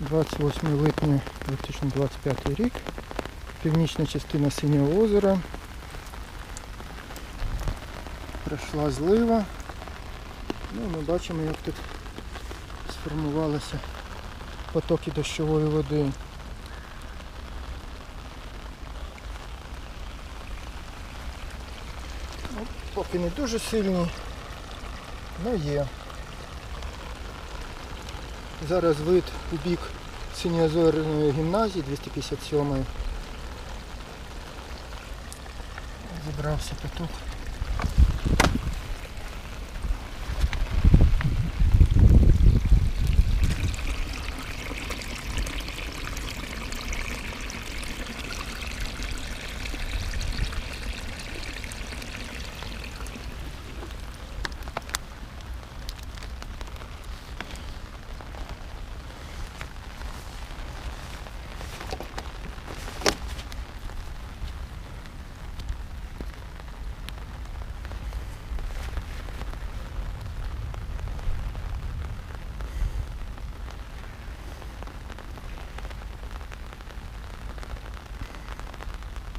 28 липня 2025 рік. Північна частина Синього озера. Пройшла злива. Ну, ми бачимо, як тут сформувалися потоки дощової води. Ну, Поки не дуже сильні, але є. Зараз вид у бік синьозорної гімназії 257 Зібрався поток.